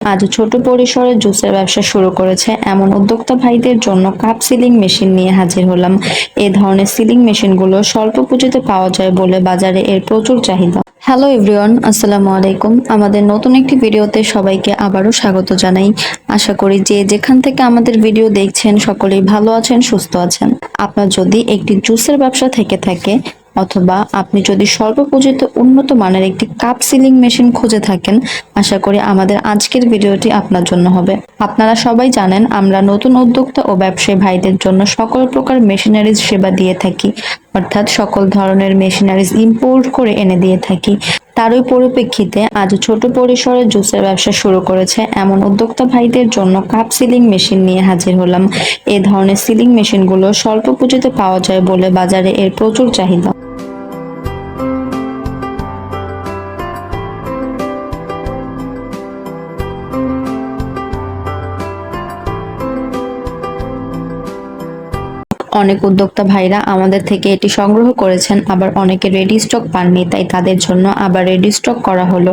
আজ ছোট পরিসরে জুসের ব্যবসা শুরু করেছে এমন উদ্যোক্তা ভাইদের জন্য কাপ সিলিং মেশিন নিয়ে হাজির হলাম। এ ধরনের সিলিং মেশিনগুলো স্বল্প পুঁজিতে পাওয়া যায় বলে বাজারে এর প্রচুর চাহিদা। হ্যালো এভরিওয়ান, আসসালামু আলাইকুম। আমাদের নতুন একটি ভিডিওতে সবাইকে আবারও স্বাগত জানাই। আশা করি যে যেখান থেকে আমাদের ভিডিও দেখছেন, সকলেই ভালো আছেন, সুস্থ আছেন। আপনার যদি একটি জুসের ব্যবসা থেকে থাকে অথবা আপনি যদি স্বল্প পুঁজিতে উন্নত মানের একটি কাপ সিলিং মেশিন খুঁজে থাকেন, আশা করি আমাদের আজকের ভিডিওটি আপনার জন্য হবে। আপনারা সবাই জানেন, আমরা নতুন উদ্যোক্তা ও ব্যবসায়ী ভাইদের জন্য সকল প্রকার মেশিনারিজ সেবা দিয়ে থাকি। অর্থাৎ সকল ধরনের মেশিনারিজ ইম্পোর্ট করে এনে দিয়ে থাকি। তারই পরিপ্রেক্ষিতে আজ ছোট পরিসরে জুসের ব্যবসা শুরু করেছে এমন উদ্যোক্তা ভাইদের জন্য কাপ সিলিং মেশিন নিয়ে হাজির হলাম। এ ধরনের সিলিং মেশিনগুলো স্বল্প পুঁজিতে পাওয়া যায় বলে বাজারে এর প্রচুর চাহিদা। অনেক উদ্যোক্তা ভাইরা আমাদের থেকে এটি সংগ্রহ করেছেন, আবার অনেকে রেডি স্টক পাননি, তাই তাদের জন্য আবার রেডি স্টক করা হলো।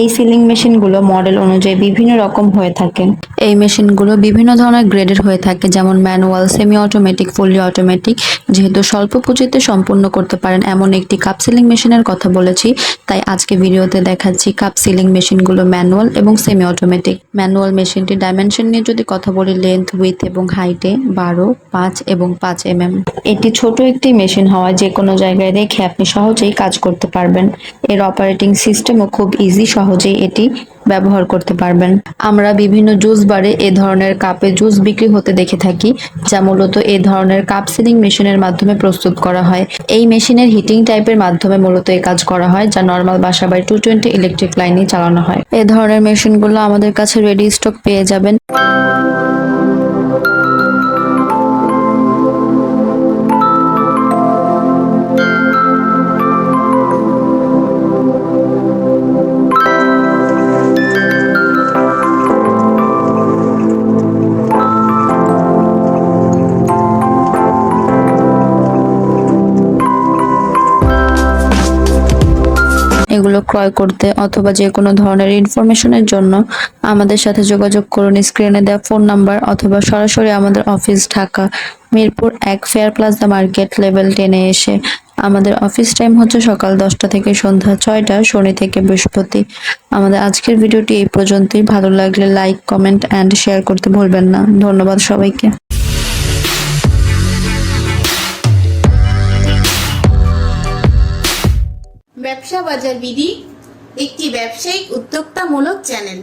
এই সিলিং মেশিনগুলো মডেল অনুযায়ী বিভিন্ন রকম হয়ে থাকে। এই মেশিনগুলো বিভিন্ন ধরনের গ্রেডের হয়ে থাকে, যেমন manual semi automatic fully automatic যেহেতু স্বল্প পুঁজিতে সম্পূর্ণ করতে পারেন, এমন একটি কাপ সিলিং মেশিনের কথা বলেছি, তাই আজকে ভিডিওতে দেখাচ্ছি কাপ সিলিং মেশিনগুলো ম্যানুয়াল এবং সেমি অটোমেটিক ম্যানুয়াল মেশিনটি ডাইমেনশন নিয়ে যদি কথা বলি লেন্থ উইথ এবং হাইটে বারো, পাঁচ এবং পাঁচ। এম এম এটি ছোট একটি মেশিন হওয়ায় যে কোনো জায়গায় রেখে আপনি সহজেই কাজ করতে পারবেন। এর অপারেটিং সিস্টেমও খুব ইজি সহজেই এটি ব্যবহার করতে পারবেন। আমরা বিভিন্ন জুস বারে এ ধরনের কাপে জুস বিক্রি হতে দেখে থাকি, যা মূলত এ ধরনের কাপ সিলিং মেশিনের মাধ্যমে প্রস্তুত করা হয়। এই মেশিনের হিটিং টাইপের মাধ্যমে মূলত এই কাজ করা হয়, যা নর্মাল বাসা বাই টু টোয়েন্টি ইলেকট্রিক লাইনে চালানো হয়। এ ধরনের মেশিনগুলো আমাদের কাছে রেডি স্টক পেয়ে যাবেন। এগুলো ক্রয় করতে অথবা যে কোনো ধরনের ইনফরমেশনের জন্য আমাদের সাথে যোগাযোগ করুন। স্ক্রিনে দেওয়া ফোন নাম্বার অথবা সরাসরি আমাদের অফিস ঢাকা মিরপুর এক fair plus plaza market level টেনে এসে আমাদের অফিস টাইম হচ্ছে সকাল দশটা থেকে সন্ধ্যা ছয়টা, শনি থেকে বৃহস্পতি। আমাদের আজকের ভিডিওটি এই পর্যন্তই। ভালো লাগলে লাইক, কমেন্ট অ্যান্ড শেয়ার করতে ভুলবেন না। ধন্যবাদ সবাইকে। ব্যবসা বাজার বিধি একটি ব্যবসায়িক উদ্যোক্তামূলক চ্যানেল।